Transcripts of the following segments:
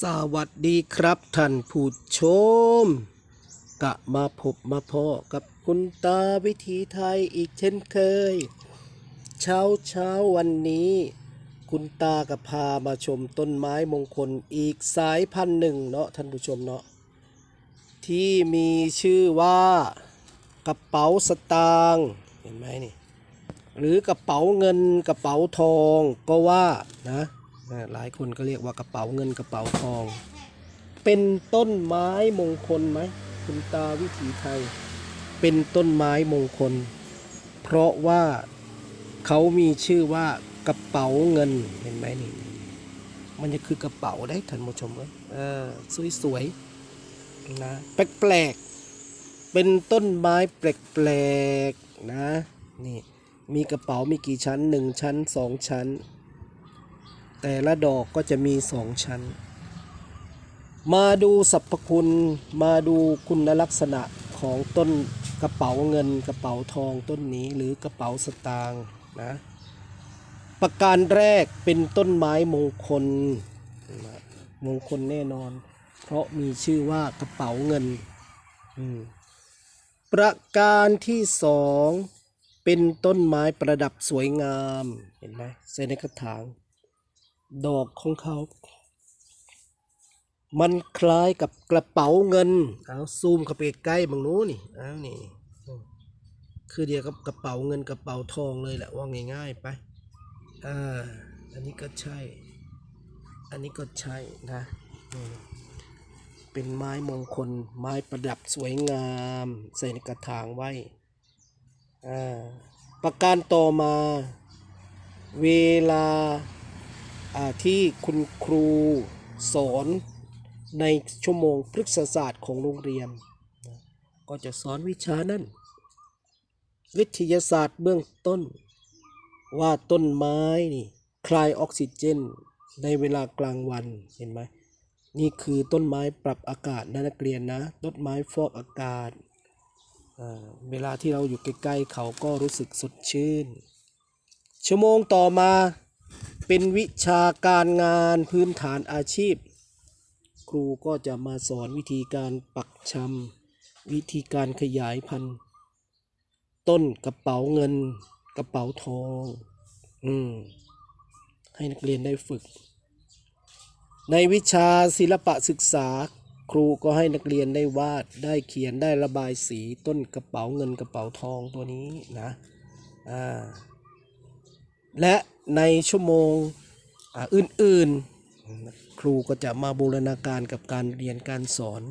สวัสดีครับท่านผู้ชม กะมาพบมาพอกับคุณตาวิถีไทยอีกเช่นเคย เช้าเช้าวันนี้ คุณตาก็พามาชมต้นไม้มงคลอีกสายพันธุ์หนึ่งเนาะท่านผู้ชมเนาะที่มีชื่อว่ากระเป๋าสตางค์เห็นไหมนี่ หรือกระเป๋าเงินกระเป๋าทองก็ว่านะ หลายคนก็เรียกว่ากระเป๋าเงินกระเป๋าทอง เป็นต้นไม้มงคลไหมคุณตาวิถีไทย เป็นต้นไม้มงคล เพราะว่าเขามีชื่อว่ากระเป๋าเงินเห็นไหมนี่ มันจะคือกระเป๋าได้ท่านผู้ชมเออสวยๆนะแปลกๆเป็นต้นไม้แปลกๆนะนี่มีกระเป๋ามีกี่ชั้นหนึ่งชั้นสองชั้น แต่ละดอกก็จะมีสองชั้น มาดูสรรพคุณมาดูคุณลักษณะของต้นกระเป๋าเงินกระเป๋าทองต้นนี้หรือกระเป๋าสตางค์นะประการแรกเป็นต้นไม้มงคล มงคลแน่นอน เพราะมีชื่อว่ากระเป๋าเงินอืมประการที่สองเป็นต้นไม้ประดับสวยงาม เห็นไหมใส่ในกระถาง ดอกของเขา มันคล้ายกับกระเป๋าเงิน เอาซูมเข้าไปใกล้บางนู้นนี่เอานี่ คือเดียวกับกระเป๋าเงินกระเป๋าทองเลยแหละว่าง่าย ๆ ไป อ่า อันนี้ก็ใช่ อันนี้ก็ใช่นะอืมเป็นไม้มงคล ไม้ประดับสวยงาม ใส่ในกระถางไว้ อ่า ประการต่อมา เวลา ที่คุณครูสอนในชั่วโมงพฤกษศาสตร์ของโรงเรียน ก็จะสอนวิชานั้น วิทยาศาสตร์เบื้องต้น ว่าต้นไม้นี่คลายออกซิเจนในเวลากลางวันเห็นไหมนี่คือต้นไม้ปรับอากาศนะนักเรียนนะ ต้นไม้ฟอกอากาศ เวลาที่เราอยู่ใกล้ๆเขาก็รู้สึกสดชื่น ชั่วโมงต่อมา เป็นวิชาการงานพื้นฐานอาชีพ ครูก็จะมาสอนวิธีการปักชำวิธีการขยายพันธุ์ต้นกระเป๋าเงินกระเป๋าทอง อืม ให้นักเรียนได้ฝึก ในวิชาศิลปะศึกษา ครูก็ให้นักเรียนได้วาดได้เขียนได้ระบายสีต้นกระเป๋าเงินกระเป๋าทองตัวนี้นะ อ่า และในชั่วโมงอื่นๆ ครูก็จะมาบูรณาการกับการเรียนการสอน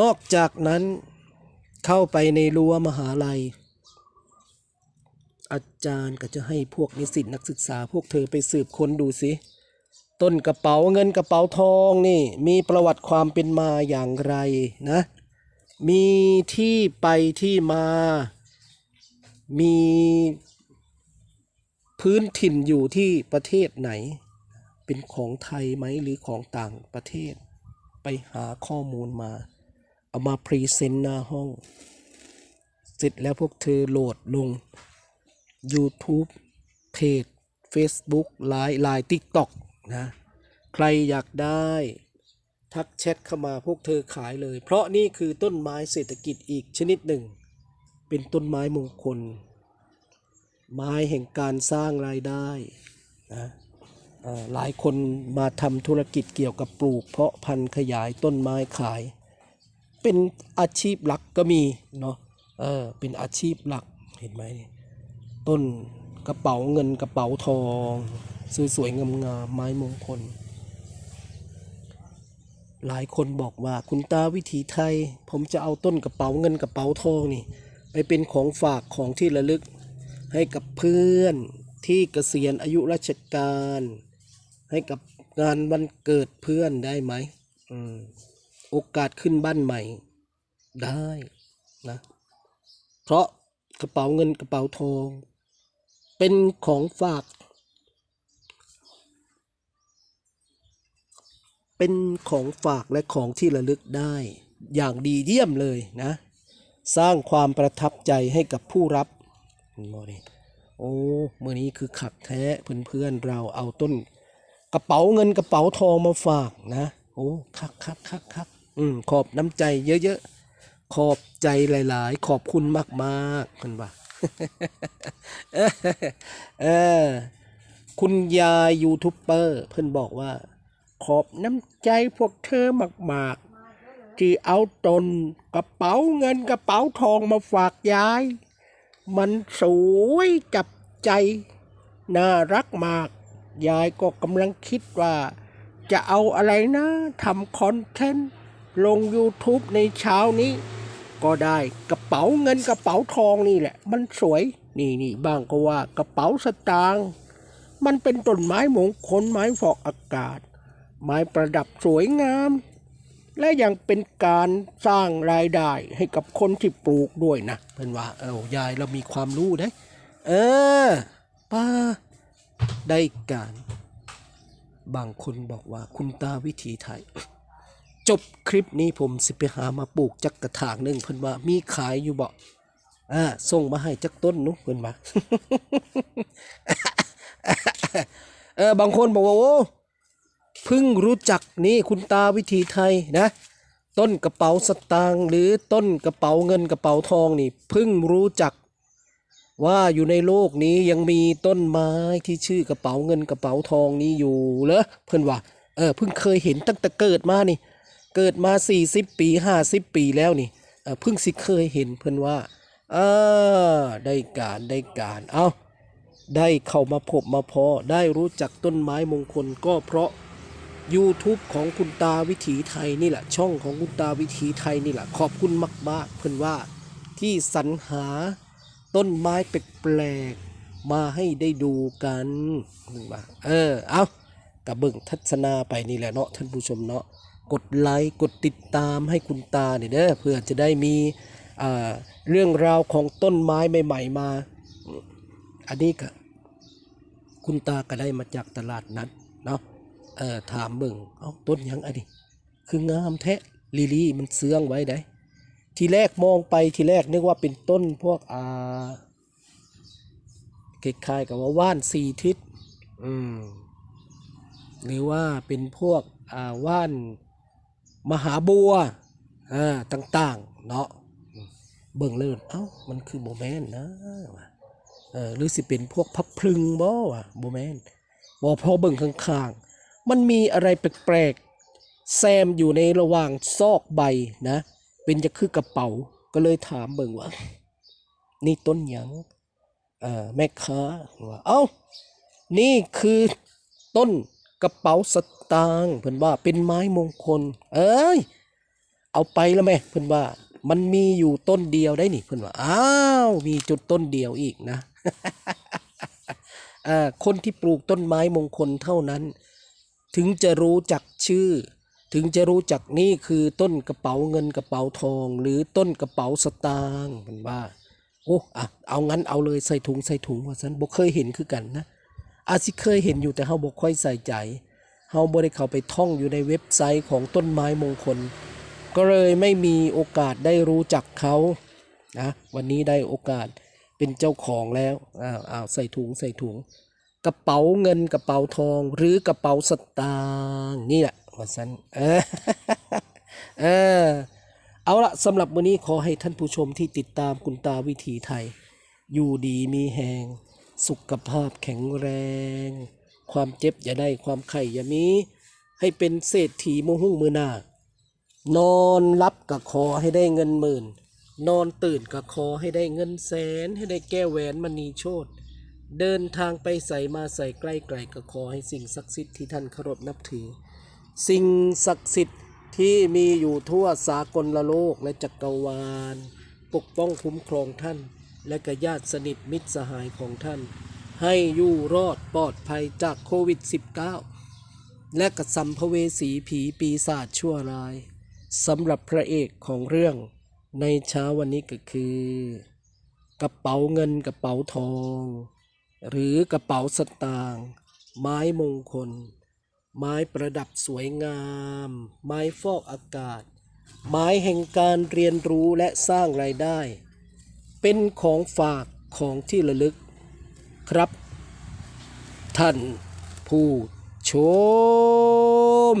นอกจากนั้นเข้าไปในรั้วมหาลัย อาจารย์ก็จะให้พวกนิสิตนักศึกษาพวกเธอไปสืบค้นดูสิ ต้นกระเป๋าเงินกระเป๋าทองนี่มีประวัติความเป็นมาอย่างไรนะ มีที่ไปที่มา มีพื้นถิ่นอยู่ที่ประเทศไหน เป็นของไทยไหมหรือของต่างประเทศ ไปหาข้อมูลมา เอามาพรีเซนต์หน้าห้อง เสร็จแล้วพวกเธอโหลดลง YouTube เพจ Facebook ไลน์ไลน์ TikTok นะ ใครอยากได้ทักแชทเข้ามาพวกเธอขายเลย เพราะนี่คือต้นไม้เศรษฐกิจอีกชนิดหนึ่ง เป็นต้นไม้มงคล ไม้แห่งการสร้างรายได้นะหลายคนมาทำธุรกิจเกี่ยวกับปลูก เพาะพันธุ์ขยายต้นไม้ขาย เป็นอาชีพหลักก็มีเนาะเออเป็นอาชีพหลักเห็นไหมต้นกระเป๋าเงินกระเป๋าทองสวยๆงามๆไม้มงคล หลายคนบอกว่าคุณตาวิถีไทย ผมจะเอาต้นกระเป๋าเงินกระเป๋าทองนี่ ไปเป็นของฝากของที่ระลึกให้กับเพื่อนที่เกษียณอายุราชการ ให้กับงานวันเกิดเพื่อนได้ไหมอืมโอกาสขึ้นบ้านใหม่ ได้นะเพราะกระเป๋าเงินกระเป๋าทอง เป็นของฝาก เป็นของฝากและของที่ระลึกได้ อย่างดีเยี่ยมเลยนะ สร้างความประทับใจให้กับผู้รับโอ้ดิโอ้เมื่อนี้คือขักแท้เพื่อนๆเราเอาต้น กระเป๋าเงินกระเป๋าทองมาฝากนะโอ้คักคักคักคักอืมขอบน้ำใจเยอะๆขอบใจหลาย ๆ ขอบคุณมากๆคนว่าเออคุณยายยูทูบเบอร์เพิ่อนบอกว่า ขอบน้ำใจพวกเธอมากๆ ที่เอาตนกระเป๋าเงินกระเป๋าทองมาฝากยาย มันสวยจับใจ น่ารักมาก ยายก็กำลังคิดว่า จะเอาอะไรนะทำคอนเทนต์ลง YouTube ในเช้านี้ ก็ได้กระเป๋าเงินกระเป๋าทองนี่แหละ มันสวย นี่นี่บ้างก็ว่ากระเป๋าสตางค์มันเป็นต้นไม้มงคลไม้ฟอกอากาศ ไม้ประดับสวยงาม และยังเป็นการสร้างรายได้ให้กับคนที่ปลูกด้วยนะเพื่อนว่าเออยายเรามีความรู้ได้เออป้าได้การ บางคนบอกว่าคุณตาวิธีไทย จบคลิปนี้ผมสิไปหามาปลูกจักกระถางหนึ่งเพิ่นว่ามีขายอยู่บ่อ่าส่งมาให้จักต้นนุเพิ่นว่าเออบางคนบอกว่าโอ้ เพิ่งรู้จักนี่คุณตาวิธีไทยนะ ต้นกระเป๋าสตางค์หรือต้นกระเป๋าเงินกระเป๋าทองนี่เพิ่งรู้จัก ว่าอยู่ในโลกนี้ยังมีต้นไม้ที่ชื่อกระเป๋าเงินกระเป๋าทองนี้อยู่เหรอเพื่อนว่าเออเพิ่งเคยเห็นตั้งแต่เกิดมานี่ เกิดมา 40 ปี 50 ปีแล้วนี่เออเพิ่งสิเคยเห็นเพื่อนว่าเออได้การได้การเอาได้เข้ามาพบมาพอได้รู้จักต้นไม้มงคลก็เพราะ YouTube ของคุณตาวิถีไทยนี่แหละ ช่องของคุณตาวิถีไทยนี่แหละ ขอบคุณมากๆเพื่อนว่าที่สรรหาต้นไม้แปลกๆมาให้ได้ดูกันนึกว่าเออเอากับเบิ่งทัศนาไปนี่แหละเนาะท่านผู้ชมเนาะกดไลค์กดติดตามให้คุณตาเนี่ยเด้อเพื่อจะได้มีเรื่องราวของต้นไม้ใหม่ ๆ มา อันนี้ก็คุณตาก็ได้มาจากตลาดนัดเนาะ เออถามเบิ่งเอาต้นหยังอันนี้ คืองามแท้ลิลี่มันเสื่องไว้ได้ ทีแรกมองไปทีแรกนึกว่าเป็นต้นพวกอ่าคล้ายๆกับว่าว่านสี่ทิศอืมหรือว่าเป็นพวกอ่าว่านมหาบัวอ่าต่างๆ เนาะเบิ่งเลยเอ้ามันคือโบแมนนะเออหรือสิเป็นพวกพับพลึงบ่วะโบแมนบอพอเบิ่งข้างๆ มันมีอะไรแปลกๆแซมอยู่ในระหว่างซอกใบนะเป็นจะคือกระเป๋าก็เลยถามเบิ่งว่า นี่ต้นหยังเอ่อแม่ค้าว่าเอ้านี่คือต้นกระเป๋าสตางค์เพิ่นว่าเป็นไม้มงคล เอ้ยเอาไปแล้วแม่เพิ่นว่า มันมีอยู่ต้นเดียวได้นี่เพิ่นว่าอ้าวมีจุดต้นเดียวอีกนะอ่าคนที่ปลูกต้นไม้มงคลเท่านั้น ถึงจะรู้จักชื่อ ถึงจะรู้จักนี่คือต้นกระเป๋าเงินกระเป๋าทอง หรือต้นกระเป๋าสตางค์มันว่าโอ้อะเอางั้นเอาเลยใส่ถุงใส่ถุงว่าฉันบ่เคยเห็นคือกันนะอาสิเคยเห็นอยู่แต่เฮาบ่ค่อยใส่ใจเฮาบ่ได้เข้าไปท่องอยู่ในเว็บไซต์ของต้นไม้มงคล ก็เลยไม่มีโอกาสได้รู้จักเขานะวันนี้ได้โอกาสเป็นเจ้าของแล้วอ้าวอ้าวใส่ถุงใส่ถุง กระเป๋าเงินกระเป๋าทอง หรือกระเป๋าสตางค์นี่แหละว่าซั่นเออเออเอาละสำหรับวันนี้ขอให้ท่านผู้ชมที่ติดตามคุณตาวิถีไทย อยู่ดีมีแหงสุขภาพแข็งแรง ความเจ็บอย่าได้ความไข่อย่ามี ให้เป็นเศรษฐีมือหุ่งมือหน้านอนรับกับคอให้ได้เงินหมื่น นอนตื่นกับคอให้ได้เงินแสน ให้ได้แก้วแหวนมณีโชต เดินทางไปใส่มาใส่ใกล้ไกลกับคอให้สิ่งศักดิ์สิทธิ์ที่ท่านเคารพนับถือ สิ่งศักดิ์สิทธิ์ที่มีอยู่ทั่วสากลโลกและจักรวาล ปกป้องคุ้มครองท่าน และก็ญาติสนิทมิตรสหายของท่าน ให้อยู่รอดปลอดภัยจากโควิด -19 และกระสัมภเวสีผีปีศาจชั่วร้ายสำหรับพระเอกของเรื่องในเช้าวันนี้ก็คือ กระเป๋าเงินกระเป๋าทอง หรือกระเป๋าสตางค์ไม้มงคล ไม้ประดับสวยงาม ไม้ฟอกอากาศ ไม้แห่งการเรียนรู้และสร้างรายได้ เป็นของฝากของที่ระลึกครับ ท่านผู้ชชม